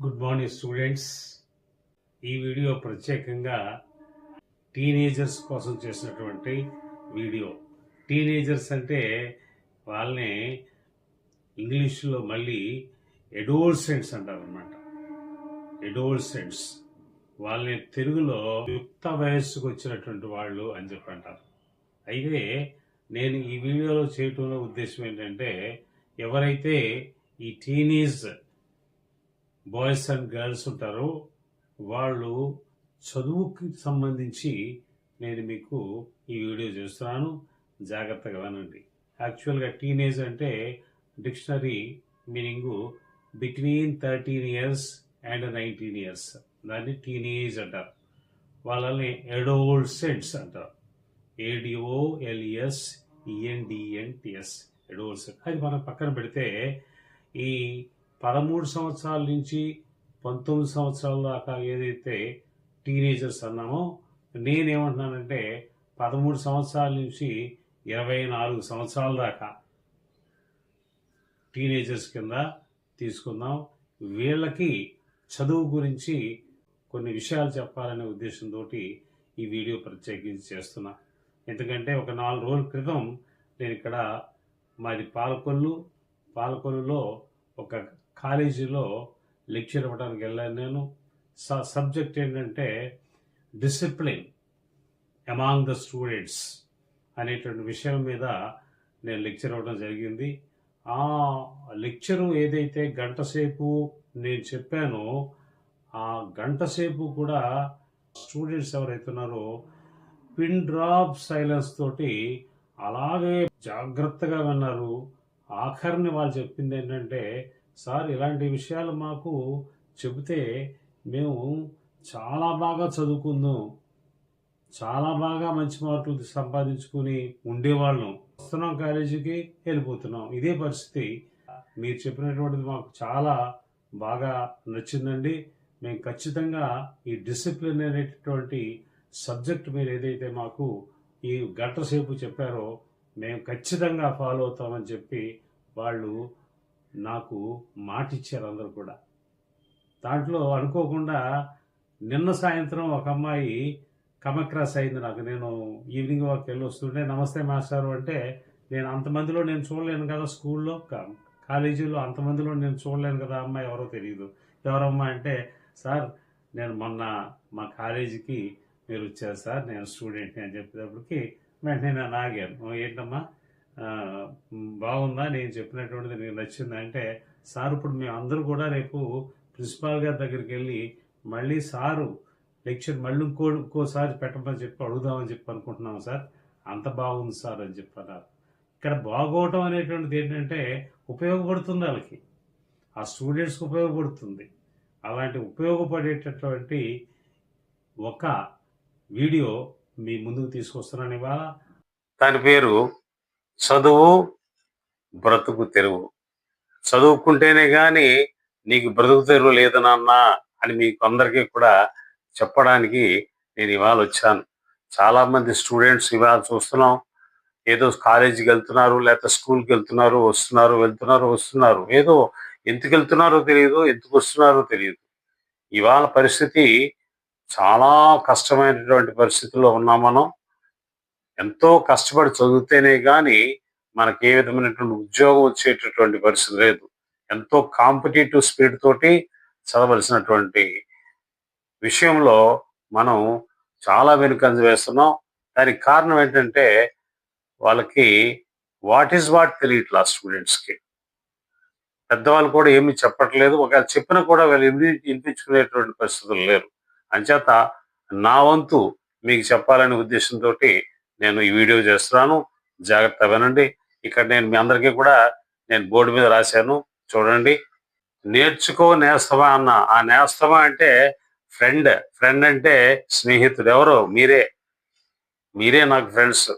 Good morning students ఈ video ప్రత్యేకంగా teenagers కోసం చేసినటువంటి వీడియో. టీనేజర్స్ అంటే వాళ్ళని ఇంగ్లీష్లో మళ్ళీ ఎడోల్సెంట్స్ అంటారనమాట ఎడోల్సెంట్స్ వాళ్ళని తెలుగులో యుక్త వయస్సుకు వచ్చినటువంటి వాళ్ళు అని చెప్పి అంటారు. అయితే నేను ఈ వీడియోలో చేయటంలో ఉద్దేశం ఏంటంటే ఎవరైతే ఈ టీనేజ్ బాయ్స్ అండ్ గర్ల్స్ ఉంటారో. వాళ్ళు చదువుకి సంబంధించి నేను మీకు ఈ వీడియో చేస్తున్నాను. జాగ్రత్తగా వినండి. యాక్చువల్గా టీనేజ్ అంటే dictionary meaning between thirteen years and nineteen years. దాన్ని టీనేజ్ అంటారు. వాళ్ళని ఎడోల్సెంట్స్ అంటారు. ఏడిఓఎల్ఎస్ ఈఎన్డిఎన్టిఎస్ ఎడోల్సెంట్ అది మనం పక్కన పెడితే ఈ పదమూడు సంవత్సరాల నుంచి పంతొమ్మిది సంవత్సరాల దాకా ఏదైతే టీనేజర్స్ అన్నామో నేనేమంటున్నానంటే పదమూడు సంవత్సరాల నుంచి ఇరవై నాలుగు సంవత్సరాల దాకా టీనేజర్స్ కింద తీసుకుందాం. వీళ్ళకి చదువు గురించి కొన్ని విషయాలు చెప్పాలనే ఉద్దేశంతో ఈ వీడియో ప్రత్యేకించి చేస్తున్నా. ఎందుకంటే ఒక నాలుగు రోజుల క్రితం నేను ఇక్కడ మాది పాలకొల్లు. పాలకొల్లులో ఒక కాలేజీలో లెక్చర్ ఇవ్వడానికి వెళ్ళాను నేను. స సబ్జెక్ట్ ఏంటంటే డిసిప్లిన్ అమాంగ్ ద స్టూడెంట్స్ అనేటువంటి విషయం మీద నేను లెక్చర్ ఇవ్వడం జరిగింది. ఆ లెక్చరు ఏదైతే గంట సేపు నేను చెప్పానో ఆ గంట సేపు కూడా స్టూడెంట్స్ ఎవరైతే ఉన్నారో పిన్ డ్రాప్ సైలెన్స్ తోటి అలాగే జాగ్రత్తగా విన్నారు. ఆఖరిని వాళ్ళు చెప్పింది ఏంటంటే సార్ ఇలాంటి విషయాలు మాకు చెబితే మేము చాలా బాగా చదువుకుందాం. చాలా బాగా మంచి మార్కులు సంపాదించుకుని ఉండేవాళ్ళం. వస్తున్నాం కాలేజీకి వెళ్ళిపోతున్నాం. ఇదే పరిస్థితి. మీరు చెప్పినటువంటిది మాకు చాలా బాగా నచ్చిందండి. మేము ఖచ్చితంగా ఈ డిసిప్లిన్ అనేటటువంటి సబ్జెక్ట్ మీరు ఏదైతే మాకు ఈ గంట సేపు చెప్పారో మేము ఖచ్చితంగా ఫాలో అవుతామని చెప్పి వాళ్ళు నాకు మాట ఇచ్చారు అందరు కూడా. దాంట్లో అనుకోకుండా నిన్న సాయంత్రం ఒక అమ్మాయి కమక్రాస్ అయింది నాకు. నేను ఈవినింగ్ వాక్ వెళ్ళి వస్తుంటే నమస్తే మాస్టారు అంటే నేను అంతమందిలో నేను చూడలేను కదా స్కూల్లో కా- కాలేజీలో అంతమందిలో నేను చూడలేను కదా అమ్మాయి ఎవరో తెలియదు ఎవరమ్మా అంటే సార్ నేను మొన్న మా కాలేజీకి మీరు వచ్చారు సార్ నేను స్టూడెంట్ని అని చెప్పేటప్పటికి వెంటనే నేను ఆగాను. ఏంటమ్మా? బాగుందా? నేను చెప్పినటువంటిది నీకు నచ్చిందా? అంటే సార్ ఇప్పుడు మేము అందరూ కూడా రేపు ప్రిన్సిపాల్ గారి దగ్గరికి వెళ్ళి మళ్ళీ సారు లెక్చర్ మళ్ళీ ఇంకో ఇంకోసారి పెట్టమని చెప్పి అడుగుదామని చెప్పి అనుకుంటున్నాం సార్. అంత బాగుంది సార్ అని చెప్పన్నారు ఇక్కడ బాగోవటం అనేటువంటిది ఏంటంటే ఉపయోగపడుతుంది వాళ్ళకి. ఆ స్టూడెంట్స్కి ఉపయోగపడుతుంది. అలాంటి ఉపయోగపడేటటువంటి ఒక వీడియో మీ ముందుకు తీసుకొస్తున్నాను ఇవాళ. దాని పేరు చదువు బ్రతుకు తెరువు. చదువుకుంటేనే కానీ నీకు బ్రతుకు తెరువు లేదు నాన్న అని మీకు అందరికీ కూడా చెప్పడానికి నేను ఇవాళ వచ్చాను. చాలా మంది స్టూడెంట్స్ ఇవాళ చూస్తున్నాం. ఏదో కాలేజీకి వెళ్తున్నారు లేకపోతే స్కూల్కి వెళ్తున్నారు వస్తున్నారు వెళ్తున్నారు వస్తున్నారు. ఏదో ఎందుకు వెళ్తున్నారో తెలియదు ఎందుకు వస్తున్నారో తెలియదు. ఇవాళ పరిస్థితి చాలా కష్టమైనటువంటి పరిస్థితుల్లో ఉన్నాం మనం. ఎంతో కష్టపడి చదివితేనే కానీ మనకి ఏ విధమైనటువంటి ఉద్యోగం వచ్చేటటువంటి పరిస్థితి లేదు. ఎంతో కాంపిటేటివ్ స్పీడ్ తోటి చదవలసినటువంటి విషయంలో మనం చాలా వెనుకంజ వేస్తున్నాం. దానికి కారణం ఏంటంటే వాళ్ళకి వాట్ ఈజ్ వాట్ తెలియట్లా స్టూడెంట్స్కి పెద్దవాళ్ళు కూడా ఏమి చెప్పట్లేదు. ఒకవేళ చెప్పినా కూడా వీళ్ళు వినిపించుకునేటువంటి పరిస్థితులు లేరు. అంచేత నా వంతు మీకు చెప్పాలనే ఉద్దేశంతో నేను ఈ వీడియో చేస్తున్నాను. జాగ్రత్త వినండి. ఇక్కడ నేను మీ అందరికీ కూడా నేను బోర్డు మీద రాశాను. చూడండి. నేర్చుకో నేస్తమా అన్న. ఆ నేస్తమా అంటే ఫ్రెండ్ ఫ్రెండ్ అంటే స్నేహితుడు. ఎవరు? మీరే. మీరే నాకు ఫ్రెండ్స్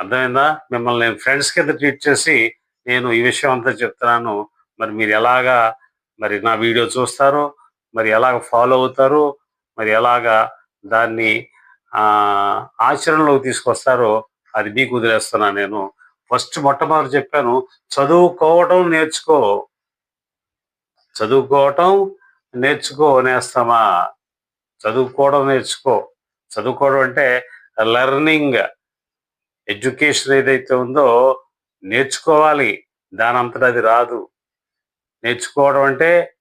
అర్థమైందా? మిమ్మల్ని నేను ఫ్రెండ్స్ కింద ట్రీట్ చేసి నేను ఈ విషయం అంతా చెప్తున్నాను. మరి మీరు ఎలాగా మరి నా వీడియో చూస్తారు? మరి ఎలాగ ఫాలో అవుతారు? మరి ఎలాగా దాన్ని ఆచరణలోకి తీసుకొస్తారో అది మీకు వదిలేస్తున్నా నేను. ఫస్ట్ మొట్టమొదటి చెప్పాను చదువుకోవటం నేర్చుకో. చదువుకోవటం నేర్చుకో నేస్తామా? చదువుకోవడం నేర్చుకో. చదువుకోవడం అంటే లెర్నింగ్. ఎడ్యుకేషన్ ఏదైతే ఉందో నేర్చుకోవాలి. దాని అది రాదు. నేర్చుకోవడం అంటే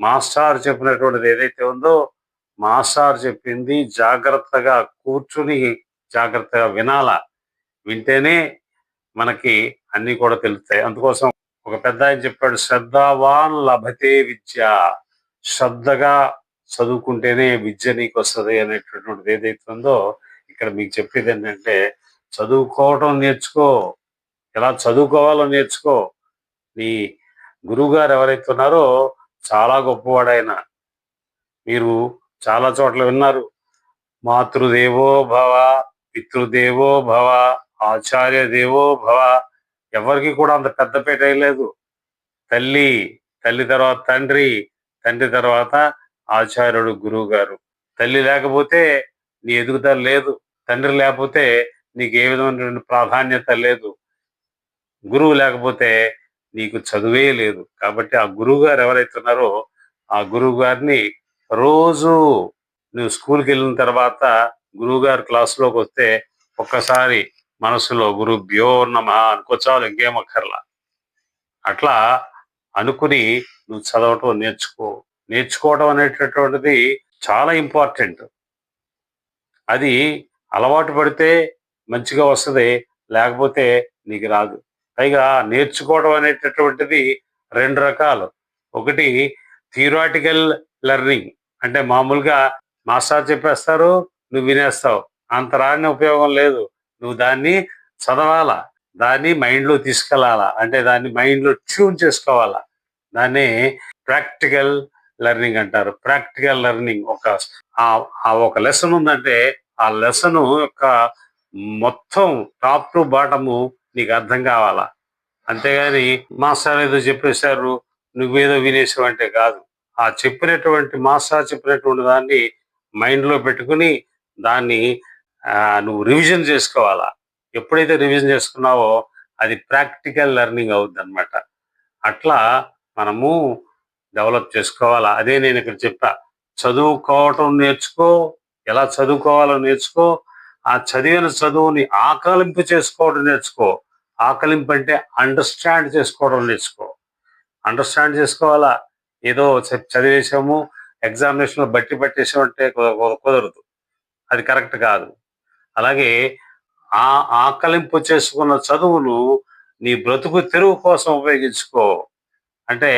మాస్టర్ చెప్పినటువంటిది ఏదైతే ఉందో మాస్టర్ చెప్పింది జాగ్రత్తగా కూర్చుని జాగ్రత్తగా వినాలా? వింటేనే మనకి అన్ని కూడా తెలుస్తాయి. అందుకోసం ఒక పెద్ద ఆయన చెప్పాడు శ్రద్ధావాన్ లభతే విద్య. శ్రద్ధగా చదువుకుంటేనే విద్య నీకు వస్తుంది అనేటటువంటిది ఏదైతే ఉందో ఇక్కడ మీకు చెప్పేది ఏంటంటే చదువుకోవటం నేర్చుకో. ఎలా చదువుకోవాలో నేర్చుకో. నీ గురువు గారు ఎవరైతే ఉన్నారో చాలా గొప్పవాడైన మీరు చాలా చోట్ల విన్నారు. మాతృదేవో భవ పితృదేవో భవ ఆచార్య దేవో భవ. ఎవరికి కూడా అంత పెద్దపేట లేదు. తల్లి తల్లి తర్వాత తండ్రి తండ్రి తర్వాత ఆచార్యుడు గురువు గారు తల్లి లేకపోతే నీ ఎదుగుదల లేదు. తండ్రి లేకపోతే నీకు ఏ విధమైనటువంటి ప్రాధాన్యత లేదు. గురువు లేకపోతే నీకు చదువే లేదు. కాబట్టి ఆ గురువు గారు ఎవరైతే ఉన్నారో ఆ గురువు గారిని రోజు నువ్వు స్కూల్కి వెళ్ళిన తర్వాత గురువుగారు క్లాసులోకి వస్తే ఒక్కసారి మనసులో గురుభ్యో నమ అనుకోచాలు ఇంకేం అక్కర్లా. అట్లా అనుకుని నువ్వు చదవటం నేర్చుకో. నేర్చుకోవడం అనేటటువంటిది చాలా ఇంపార్టెంట్. అది అలవాటు పడితే మంచిగా వస్తుంది లేకపోతే నీకు రాదు. పైగా నేర్చుకోవడం అనేటటువంటిది రెండు రకాలు. ఒకటి థియరాటికల్ లెర్నింగ్. అంటే మామూలుగా మాస్టర్ చెప్పేస్తారు నువ్వు వినేస్తావు. అంత రాని ఉపయోగం లేదు. నువ్వు దాన్ని చదవాలా? దాన్ని మైండ్లో తీసుకెళ్ళాల? అంటే దాన్ని మైండ్లో ట్యూన్ చేసుకోవాలా? దాన్ని ప్రాక్టికల్ లెర్నింగ్ అంటారు. ప్రాక్టికల్ లెర్నింగ్ ఒక ఆ- ఆ ఒక లెసన్ ఉందంటే ఆ లెసన్ యొక్క మొత్తం టాప్ టు బాటము నీకు అర్థం కావాలా? అంతేగాని మాస్టర్ ఏదో చెప్పేశారు నువ్వేదో వినేసావు అంటే కాదు. ఆ చెప్పినటువంటి మాస్టర్ చెప్పినటువంటి దాన్ని మైండ్లో పెట్టుకుని దాన్ని నువ్వు రివిజన్ చేసుకోవాలా? ఎప్పుడైతే రివిజన్ చేసుకున్నావో అది ప్రాక్టికల్ లెర్నింగ్ అవుద్ది అనమాట అట్లా మనము డెవలప్ చేసుకోవాలా? అదే నేను ఇక్కడ చెప్పా. చదువుకోవటం నేర్చుకో ఎలా చదువుకోవాలో నేర్చుకో ఆ చదివిన చదువుని ఆకలింపు చేసుకోవడం నేర్చుకో. ఆకలింపు అంటే అండర్స్టాండ్ చేసుకోవడం నేర్చుకో. అండర్స్టాండ్ చేసుకోవాలా? ఏదో చదివేసాము ఎగ్జామినేషన్లో బట్టి పట్టేసాము అంటే కుదరదు. అది కరెక్ట్ కాదు. అలాగే ఆ ఆకలింపు చేసుకున్న చదువును నీ బ్రతుకు తెరువు కోసం ఉపయోగించుకో. అంటే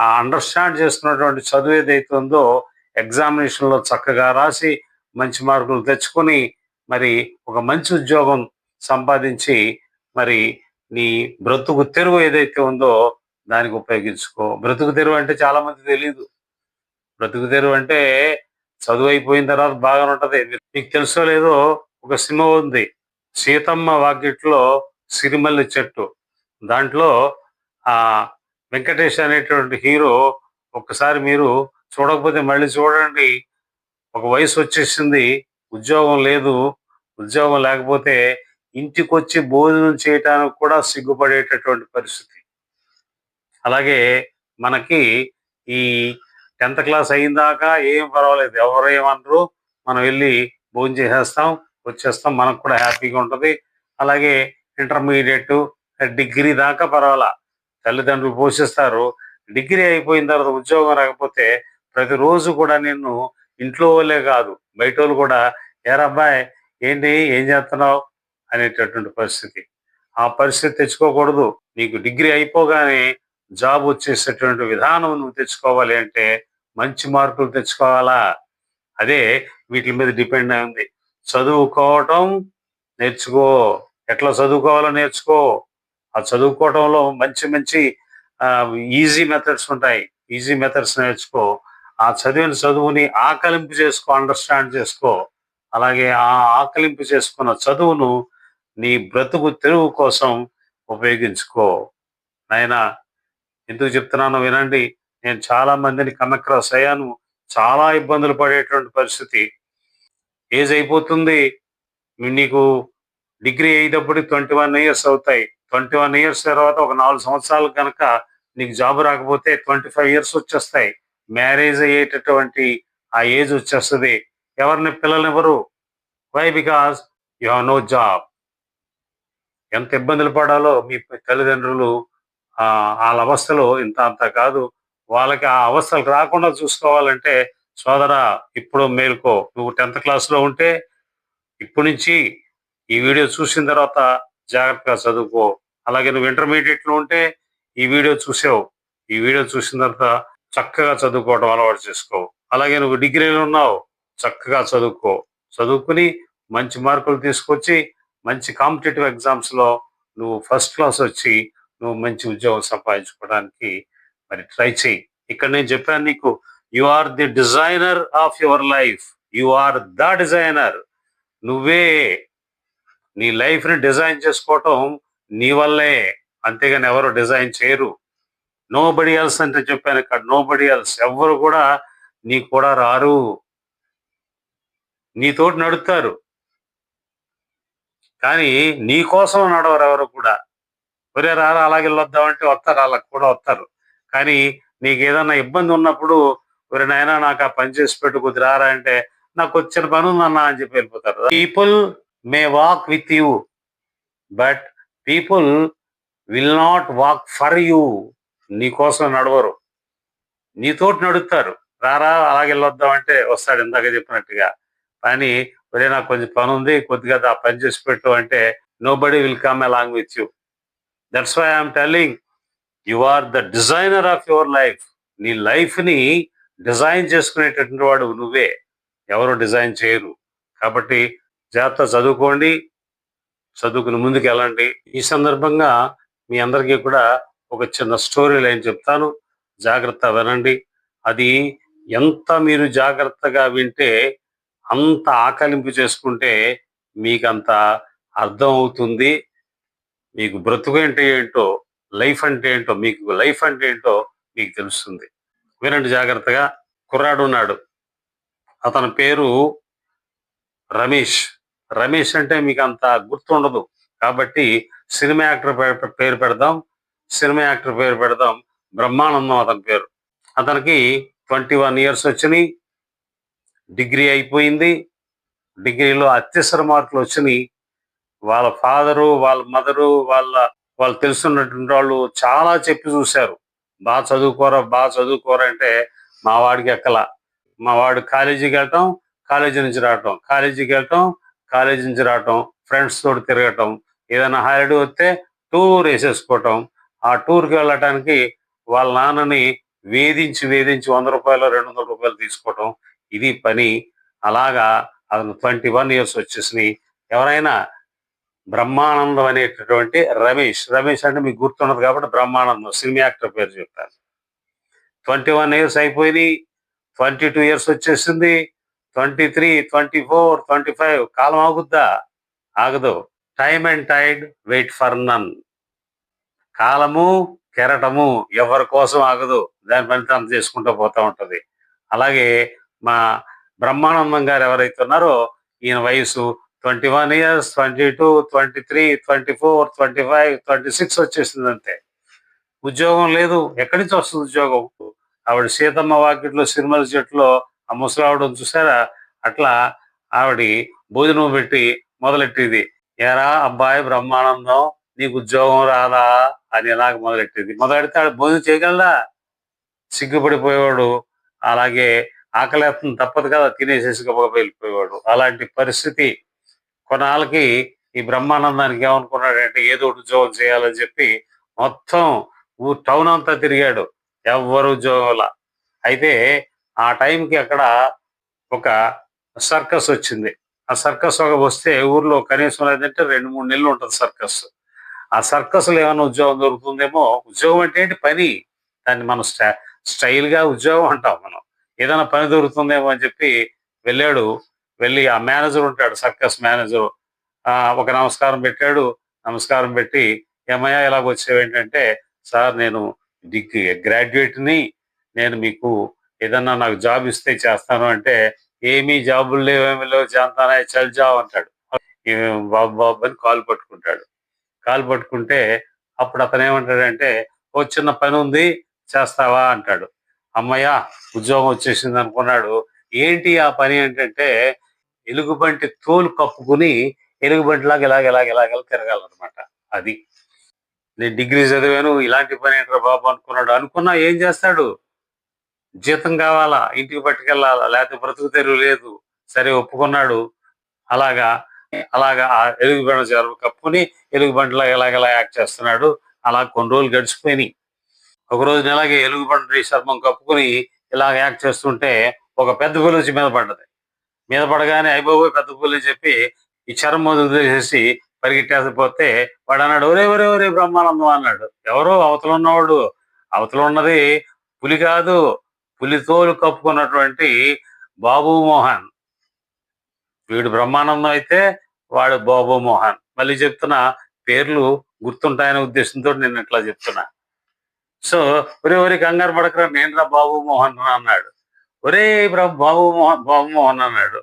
ఆ అండర్స్టాండ్ చేసుకున్నటువంటి చదువు ఏదైతే ఉందో ఎగ్జామినేషన్లో చక్కగా రాసి మంచి మార్కులు తెచ్చుకొని మరి ఒక మంచి ఉద్యోగం సంపాదించి మరి నీ బ్రతుకు తెరువు ఏదైతే ఉందో దానికి ఉపయోగించుకో. బ్రతుకు తెరువు అంటే చాలా మంది తెలియదు బ్రతుకు తెరువు అంటే చదువు అయిపోయిన తర్వాత బాగానే ఉంటది. మీకు తెలుసో లేదో ఒక సినిమా ఉంది. సీతమ్మ వాకిట్లో సిరిమల్లి చెట్టు. దాంట్లో ఆ వెంకటేష్ అనేటువంటి హీరో ఒక్కసారి మీరు చూడకపోతే మళ్ళీ చూడండి. ఒక వయసు వచ్చేసింది. ఉద్యోగం లేదు. ఉద్యోగం లేకపోతే ఇంటికొచ్చి భోజనం చేయటానికి కూడా సిగ్గుపడేటటువంటి పరిస్థితి. అలాగే మనకి ఈ టెన్త్ క్లాస్ అయిన దాకా ఏం పర్వాలేదు. ఎవరు ఏమనరు. మనం వెళ్ళి భోజనం చేసేస్తాం వచ్చేస్తాం. మనకు కూడా హ్యాపీగా ఉంటుంది. అలాగే ఇంటర్మీడియట్ డిగ్రీ దాకా పర్వాలా. తల్లిదండ్రులు పోషిస్తారు. డిగ్రీ అయిపోయిన తర్వాత ఉద్యోగం రాకపోతే ప్రతిరోజు కూడా నిన్ను ఇంట్లో వాళ్ళే కాదు బయట వాళ్ళు కూడా ఏరబ్బాయ్ ఏంటి? ఏం చేస్తున్నావు? అనేటటువంటి పరిస్థితి. ఆ పరిస్థితి తెచ్చుకోకూడదు. నీకు డిగ్రీ అయిపోగానే జాబ్ వచ్చేసేటువంటి విధానం నువ్వు తెచ్చుకోవాలి అంటే మంచి మార్కులు తెచ్చుకోవాలా? అదే వీటి మీద డిపెండ్ అయి ఉంది. చదువుకోవటం నేర్చుకో. ఎట్లా చదువుకోవాలో నేర్చుకో. ఆ చదువుకోవటంలో మంచి మంచి ఈజీ మెథడ్స్ ఉంటాయి. ఈజీ మెథడ్స్ నేర్చుకో. ఆ చదివిన చదువుని ఆకలింపు చేసుకో అండర్స్టాండ్ చేసుకో. అలాగే ఆ ఆకలింపు చేసుకున్న చదువును నీ బ్రతుకు తెరువు కోసం ఉపయోగించుకో. నాయనా ఎందుకు చెప్తున్నానో వినండి. నేను చాలా మందిని కనక్రాస్ అయ్యాను చాలా ఇబ్బందులు పడేటువంటి పరిస్థితి. ఏజ్ అయిపోతుంది. నీకు డిగ్రీ అయ్యేటప్పుడు ట్వంటీ వన్ ఇయర్స్ అవుతాయి. ట్వంటీ వన్ ఇయర్స్ తర్వాత ఒక నాలుగు సంవత్సరాలు కనుక నీకు జాబ్ రాకపోతే ట్వంటీ ఫైవ్ ఇయర్స్ వచ్చేస్తాయి. మ్యారేజ్ అయ్యేటటువంటి ఆ ఏజ్ వచ్చేస్తుంది. ఎవరిని పిల్లలెవరు? Why because you have no job ఎంత ఇబ్బందులు పడాలో మీ తల్లిదండ్రులు వాళ్ళ అవస్థలు ఇంత అంత కాదు. వాళ్ళకి ఆ అవస్థలు రాకుండా చూసుకోవాలంటే సోదర ఇప్పుడు మేల్కో. నువ్వు టెన్త్ క్లాస్లో ఉంటే ఇప్పటి నుంచి ఈ వీడియో చూసిన తర్వాత జాగ్రత్తగా చదువుకో. అలాగే నువ్వు ఇంటర్మీడియట్లో ఉంటే ఈ వీడియో చూసావు. ఈ వీడియో చూసిన తర్వాత చక్కగా చదువుకోవడం అలవాటు చేసుకో. అలాగే నువ్వు డిగ్రీలో ఉన్నావు చక్కగా చదువుకో. చదువుకుని మంచి మార్కులు తీసుకొచ్చి మంచి కాంపిటేటివ్ ఎగ్జామ్స్లో నువ్వు ఫస్ట్ క్లాస్ వచ్చి నువ్వు మంచి ఉద్యోగం సంపాదించుకోవడానికి మరి ట్రై చేయి ఇక్కడ నేను చెప్పాను నీకు you are the designer of your life you are the designer నువ్వే నీ లైఫ్ని డిజైన్ చేసుకోవటం నీ వల్లే. అంతేగాని ఎవరు డిజైన్ చేయరు. నో బడి ఎల్స్ అంటే చెప్పాను ఇక్కడ నో బడి ఎల్స్ ఎవరు కూడా నీ కూడా రారు. నీతోటి నడుతారు కానీ నీ కోసం నడవరు ఎవరు కూడా. ఒరే రారా అలాగే వెళ్ళొద్దామంటే వస్తారు అలా కూడా వస్తారు. కానీ నీకు ఏదైనా ఇబ్బంది ఉన్నప్పుడు ఒరే నాయనా నాకు ఆ పని చేసి పెట్టు కొద్ది రారా అంటే నాకు వచ్చిన పని ఉందన్నా అని చెప్పి వెళ్ళిపోతారు. People may walk with you but people will not walk for you నీ కోసం నడవరు. నీతోటి నడుస్తారు. రారా అలాగే వెళ్ళొద్దాం అంటే వస్తాడు ఇందాక చెప్పినట్టుగా. కానీ ఒరే నాకు కొంచెం పని ఉంది కొద్దిగా ఆ పని చేసి పెట్టు అంటే nobody will come along with you that's why I'm telling you are the designer of your life నీ లైఫ్ని డిజైన్ చేసుకునేటటువంటి వాడు నువ్వే. ఎవరు డిజైన్ చేయరు. కాబట్టి జాగ్రత్త చదువుకోండి. చదువుకుని ముందుకు వెళ్ళండి. ఈ సందర్భంగా మీ అందరికీ కూడా ఒక చిన్న స్టోరీ లైన్ చెప్తాను. జాగ్రత్త వినండి. అది ఎంత మీరు జాగ్రత్తగా వింటే అంత ఆకలింపు చేసుకుంటే మీకు అంత అర్థం అవుతుంది. మీకు బ్రతుకు అంటే ఏంటో లైఫ్ అంటే ఏంటో మీకు లైఫ్ అంటే ఏంటో మీకు తెలుస్తుంది. వినండి జాగ్రత్తగా. కుర్రాడు ఉన్నాడు. అతని పేరు రమేష్. రమేష్ అంటే మీకు అంత గుర్తుండదు కాబట్టి సినిమా యాక్టర్ పేరు పెడదాం. సినిమా యాక్టర్ పేరు పెడదాం. బ్రహ్మానందం అతని పేరు. అతనికి ట్వంటీ వన్ ఇయర్స్ వచ్చినాయి. డిగ్రీ అయిపోయింది. డిగ్రీలో అత్యవసర మార్కులు వచ్చినాయి. వాళ్ళ ఫాదరు వాళ్ళ మదరు వాళ్ళ వాళ్ళు తెలుసున్నటువంటి వాళ్ళు చాలా చెప్పి చూశారు. బాగా చదువుకోరా బాగా చదువుకోరా అంటే మా వాడికి ఎక్కల. మా వాడు కాలేజీకి వెళ్ళటం కాలేజీ నుంచి రావటం. కాలేజీకి వెళ్ళటం కాలేజీ నుంచి రావటం. ఫ్రెండ్స్ తోటి తిరగటం. ఏదైనా హాలిడే వస్తే టూర్ వేసేసుకోవటం. ఆ టూర్కి వెళ్ళటానికి వాళ్ళ నాన్నని వేధించి వేధించి వంద రూపాయలు రెండు వందల రూపాయలు తీసుకోవటం. ఇది పని. అలాగా అతను ట్వంటీ వన్ ఇయర్స్ వచ్చేసినాయి. ఎవరైనా బ్రహ్మానందం అనేటటువంటి రమేష్. రమేష్ అంటే మీకు గుర్తున్నది కాబట్టి బ్రహ్మానందం సినిమా యాక్టర్ పేరు చెప్తాను. ట్వంటీ వన్ ఇయర్స్ అయిపోయినాయి ట్వంటీ టూ ఇయర్స్ వచ్చేసింది. Twenty three twenty four twenty five కాలం ఆగుద్దా? ఆగదు. Time and tide wait for none కాలము కెరటము ఎవరి కోసం ఆగదు. దాని పని చేసుకుంటూ పోతూ ఉంటుంది. అలాగే మా బ్రహ్మానందం గారు ఎవరైతే ఉన్నారో ఈయన వయసు twenty one years twenty two twenty three twenty four twenty five twenty six వచ్చేసింది అంతే ఉద్యోగం లేదు. ఎక్కడి నుంచి వస్తుంది ఉద్యోగం? ఆవిడ సీతమ్మ వాకిట్లో సినిమాల చెట్లో ఆ ముసలావిడని చూసారా? అట్లా ఆవిడ భోజనం పెట్టి మొదలెట్టేది. ఏరా అబ్బాయి బ్రహ్మానందం నీకు ఉద్యోగం రాదా? అని నాకు మొదలెట్టేది. మొదలెడితే ఆవిడ భోజనం చేయగలదా? సిగ్గుపడిపోయేవాడు. అలాగే ఆకలేస్తుంది తప్పదు కదా తినేసేసి గబగబా వెళ్ళిపోయేవాడు. అలాంటి పరిస్థితి కొన్నాళ్ళకి ఈ బ్రహ్మానందానికి ఏమనుకున్నాడంటే ఏదో ఒకటి ఉద్యోగం చేయాలని చెప్పి మొత్తం ఊ టౌన్ అంతా తిరిగాడు. ఎవ్వరు ఉద్యోగంలా. అయితే ఆ టైంకి అక్కడ ఒక సర్కస్ వచ్చింది. ఆ సర్కస్ ఒక వస్తే ఊర్లో కనీసం లేదంటే రెండు మూడు నెలలు ఉంటుంది సర్కస్. ఆ సర్కస్లో ఏమైనా ఉద్యోగం దొరుకుతుందేమో? ఉద్యోగం అంటే ఏంటి? పని. దాన్ని మనం స్టై స్టైల్గా ఉద్యోగం అంటాం మనం. ఏదైనా పని దొరుకుతుందేమో అని చెప్పి వెళ్ళాడు వెళ్ళి ఆ మేనేజర్ ఉంటాడు సర్కస్ మేనేజర్. ఆ ఒక నమస్కారం పెట్టాడు. నమస్కారం పెట్టి ఏమయ్యా ఇలాగ వచ్చేవేంటంటే సార్ నేను డిగ్రీ గ్రాడ్యుయేట్ని నేను మీకు ఏదన్నా నాకు జాబ్ ఇస్తే చేస్తాను అంటే ఏమీ జాబులు లేవు ఏమీ లేవు చేస్తానా చల్ జాబ్ అంటాడు. బాబు బాబు అని కాలు పట్టుకుంటాడు. కాలు పట్టుకుంటే అప్పుడు అతను ఏమంటాడంటే ఓ చిన్న పని ఉంది చేస్తావా? అంటాడు. అమ్మయ్య ఉద్యోగం వచ్చేసింది అనుకున్నాడు. ఏంటి ఆ పని? ఏంటంటే ఎలుగుబంటి తోలు కప్పుకుని ఎలుగుబంటిలాగా ఇలాగ ఇలాగ ఇలాగ తిరగాలన్నమాట. అది. నేను డిగ్రీ చదివాను ఇలాంటి పని ఏంట్రా బాబు అనుకున్నాడు. అనుకున్నా ఏం చేస్తాడు? జీతం కావాలా? ఇంటికి పట్టుకెళ్ళాలా? లేకపోతే బ్రతుకు తెరువు లేదు. సరే ఒప్పుకున్నాడు. అలాగా అలాగా ఆ ఎలుగుబండ చెరువు కప్పుని ఎలుగుబంటిలా ఎలాగెలా యాక్ట్ చేస్తున్నాడు. అలా కొన్ని రోజులు గడిచిపోయినాయి. ఒక రోజు ఇలాగే ఎలుగుబంటి చర్మం కప్పుకుని ఇలాగ యాక్ట్ చేస్తుంటే ఒక పెద్ద పులి మీద పడ్డది. మీద పడగానే అయిపోయి పెద్ద పూలు అని చెప్పి ఈ చర్మం వదిలేసేసి పరిగెట్టేసిపోతే వాడు అన్నాడు ఒరే ఒరే ఒరే బ్రహ్మానందం అన్నాడు. ఎవరో అవతల ఉన్నవాడు. అవతల ఉన్నది పులి కాదు పులి తోలు కప్పుకున్నటువంటి బాబు మోహన్. వీడు బ్రహ్మానందం అయితే వాడు బాబు మోహన్. మళ్ళీ చెప్తున్న పేర్లు గుర్తుంటాయనే ఉద్దేశంతో నేను ఇట్లా చెప్తున్నా. సో ఒరే ఒరే కంగారు పడకరా నేను రా బాబు మోహన్ అన్నాడు. ఒరే బాబు మోహన్ బాబు మోహన్ అన్నాడు.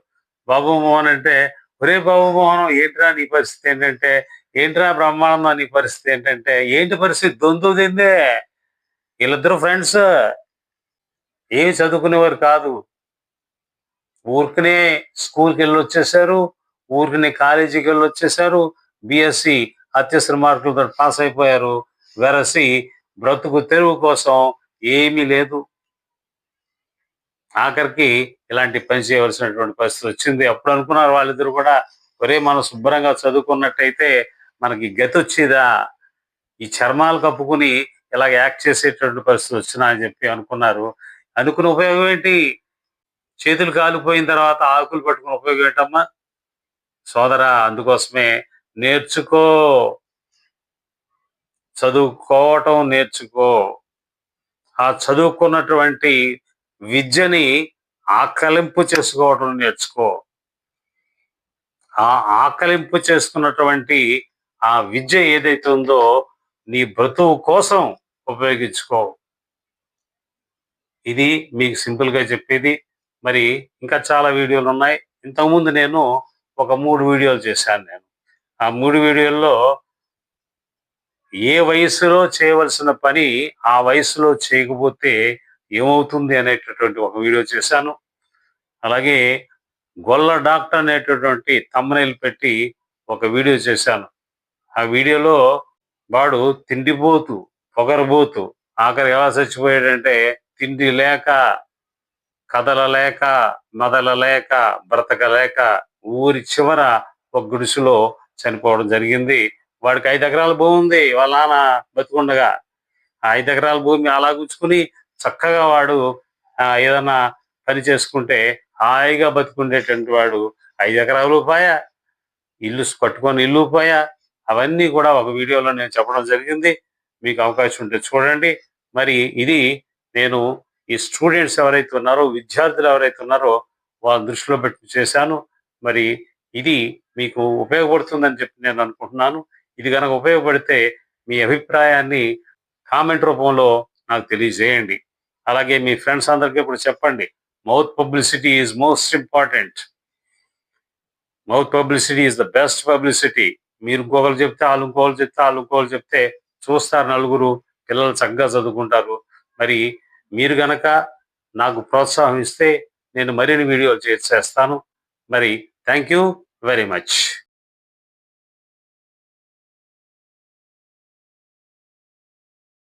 బాబు మోహన్ అంటే ఒరే బాబు మోహన్ ఏంట్రా నీ పరిస్థితి ఏంటంటే ఏంట్రా బ్రహ్మానందం నీ పరిస్థితి ఏంటంటే ఏంటి పరిస్థితి? దొందు తిందే. వీళ్ళిద్దరు ఫ్రెండ్స్ ఏమి చదువుకునేవారు కాదు. ఊరికనే స్కూల్కి వెళ్ళి వచ్చేసారు ఊరికనే కాలేజీకి వెళ్ళి వచ్చేసారు బిఎస్సి అత్యవసర మార్కులతో పాస్ అయిపోయారు. వెరసి బ్రతుకు తెరువు కోసం ఏమీ లేదు. ఆఖరికి ఇలాంటి పని చేయవలసినటువంటి పరిస్థితి వచ్చింది. అప్పుడు అనుకున్నారు వాళ్ళిద్దరు కూడా ఒరే మనం శుభ్రంగా చదువుకున్నట్టయితే మనకి గతి వచ్చేదా ఈ చర్మాలు కప్పుకుని ఇలా యాక్ట్ చేసేటువంటి పరిస్థితి వచ్చినా అని చెప్పి అనుకున్నారు. అనుకున్న ఉపయోగం ఏంటి? చేతులు కాలిపోయిన తర్వాత ఆకులు పట్టుకుని ఉపయోగం ఏంటమ్మా? సోదరా అందుకోసమే నేర్చుకో. చదువుకోవటం నేర్చుకో. ఆ చదువుకున్నటువంటి విద్యని ఆకలింపు చేసుకోవటం నేర్చుకో. ఆ ఆకలింపు చేసుకున్నటువంటి ఆ విద్య ఏదైతే ఉందో నీ బ్రతువు కోసం ఉపయోగించుకో. ఇది మీకు సింపుల్గా చెప్పేది. మరి ఇంకా చాలా వీడియోలు ఉన్నాయి. ఇంతకుముందు నేను ఒక మూడు వీడియోలు చేశాను నేను. ఆ మూడు వీడియోల్లో ఏ వయసులో చేయవలసిన పని ఆ వయసులో చేయకపోతే ఏమవుతుంది అనేటటువంటి ఒక వీడియో చేశాను. అలాగే గొల్ల డాక్టర్ అనేటటువంటి తమ్మనైలు పెట్టి ఒక వీడియో చేశాను. ఆ వీడియోలో వాడు తిండిపోతు పొగరబోతు ఆఖరి ఎలా చచ్చిపోయాడంటే తిండి లేక కదలలేక మదలలేక బ్రతకలేక ఊరి చివర ఒక గుడిసెలో చనిపోవడం జరిగింది. వాడికి ఐదు ఎకరాల భూమి ఉంది. వాళ్ళ నాన్న బతుకుండగా ఆ ఐదు ఎకరాల భూమి అలా గుచ్చుకుని చక్కగా వాడు ఏదన్నా పని చేసుకుంటే హాయిగా బతుకుండేటువంటి వాడు. ఐదు ఎకరాలు పోయా ఇల్లు కట్టుకొని ఇల్లు పోయా అవన్నీ కూడా ఒక వీడియోలో నేను చెప్పడం జరిగింది. మీకు అవకాశం ఉంటే చూడండి. మరి ఇది నేను ఈ స్టూడెంట్స్ ఎవరైతే ఉన్నారో విద్యార్థులు ఎవరైతే ఉన్నారో వాళ్ళ దృష్టిలో పెట్టి చేశాను. మరి ఇది మీకు ఉపయోగపడుతుందని చెప్పి నేను అనుకుంటున్నాను. ఇది కనుక ఉపయోగపడితే మీ అభిప్రాయాన్ని కామెంట్ రూపంలో నాకు తెలియజేయండి. అలాగే మీ ఫ్రెండ్స్ అందరికీ ఇప్పుడు చెప్పండి mouth publicity is most important. Mouth publicity is the best publicity. మీరు ఇంకొకరు చెప్తే వాళ్ళు ఇంకోళ్ళు చెప్తే వాళ్ళు ఇంకోళ్ళు చెప్తే చూస్తారు నలుగురు పిల్లలు చక్కగా చదువుకుంటారు. మరి మీరు గనక నాకు ప్రోత్సాహం ఇస్తే నేను మరిన్ని వీడియోలు చేస్తాను మరి థ్యాంక్ యూ వెరీ మచ్.